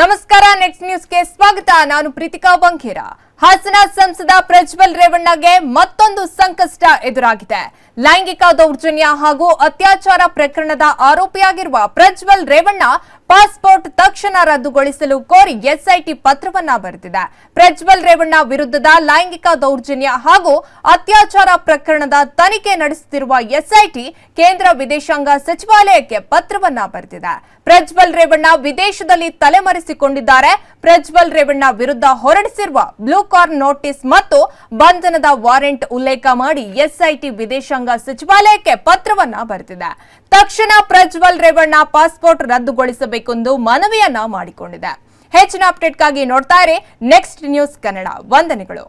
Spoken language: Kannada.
ನಮಸ್ಕಾರ ನೆಕ್ಸ್ಟ್ ನ್ಯೂಸ್ಗೆ ಸ್ವಾಗತ. ನಾನು ಪ್ರೀತಿಕಾ ಬಂಖೇರ ಹಾಸನ ಸಂಸದ ಪ್ರಜ್ವಲ್ ರೇವಣ್ಣಗೆ ಮತ್ತೊಂದು ಸಂಕಷ್ಟ ಎದುರಾಗಿದೆ. ಲೈಂಗಿಕ ದೌರ್ಜನ್ಯ ಹಾಗೂ ಅತ್ಯಾಚಾರ ಪ್ರಕರಣದ ಆರೋಪಿಯಾಗಿರುವ ಪ್ರಜ್ವಲ್ ರೇವಣ್ಣ ಪಾಸ್ಪೋರ್ಟ್ ತಕ್ಷಣ ರದ್ದುಗೊಳಿಸಲು ಕೋರಿ ಎಸ್ಐಟಿ ಪತ್ರವನ್ನ ಬರೆದಿದೆ. ಪ್ರಜ್ವಲ್ ರೇವಣ್ಣ ವಿರುದ್ಧದ ಲೈಂಗಿಕ ದೌರ್ಜನ್ಯ ಹಾಗೂ ಅತ್ಯಾಚಾರ ಪ್ರಕರಣದ ತನಿಖೆ ನಡೆಸುತ್ತಿರುವ ಎಸ್ಐಟಿ ಕೇಂದ್ರ ವಿದೇಶಾಂಗ ಸಚಿವಾಲಯಕ್ಕೆ ಪತ್ರವನ್ನ ಬರೆದಿದೆ. ಪ್ರಜ್ವಲ್ ರೇವಣ್ಣ ವಿದೇಶದಲ್ಲಿ ತಲೆಮರೆಸಿಕೊಂಡಿದ್ದಾರೆ. ಪ್ರಜ್ವಲ್ ರೇವಣ್ಣ ವಿರುದ್ಧ ಹೊರಡಿಸಿರುವ ಬ್ಲೂ ಕಾರ್ನ್ ನೋಟಿಸ್ ಮತ್ತು ಬಂಧನದ ವಾರೆಂಟ್ ಉಲ್ಲೇಖ ಮಾಡಿ ಎಸ್ಐಟಿ ವಿದೇಶಾಂಗ ಸಚಿವಾಲಯಕ್ಕೆ ಪತ್ರವನ್ನ ಬರೆದಿದೆ. ತಕ್ಷಣ ಪ್ರಜ್ವಲ್ ರೇವಣ್ಣ ಪಾಸ್ಪೋರ್ಟ್ ರದ್ದುಗೊಳಿಸಬೇಕೆಂದು ಮನವಿಯನ್ನ ಮಾಡಿಕೊಂಡಿದೆ. ಹೆಚ್ಚಿನ ಅಪ್ಡೇಟ್ಗಾಗಿ ನೋಡ್ತಾ ಇರಿ. ನೆಕ್ಸ್ಟ್ ನ್ಯೂಸ್ ಕನ್ನಡ ವಂದನೆಗಳು.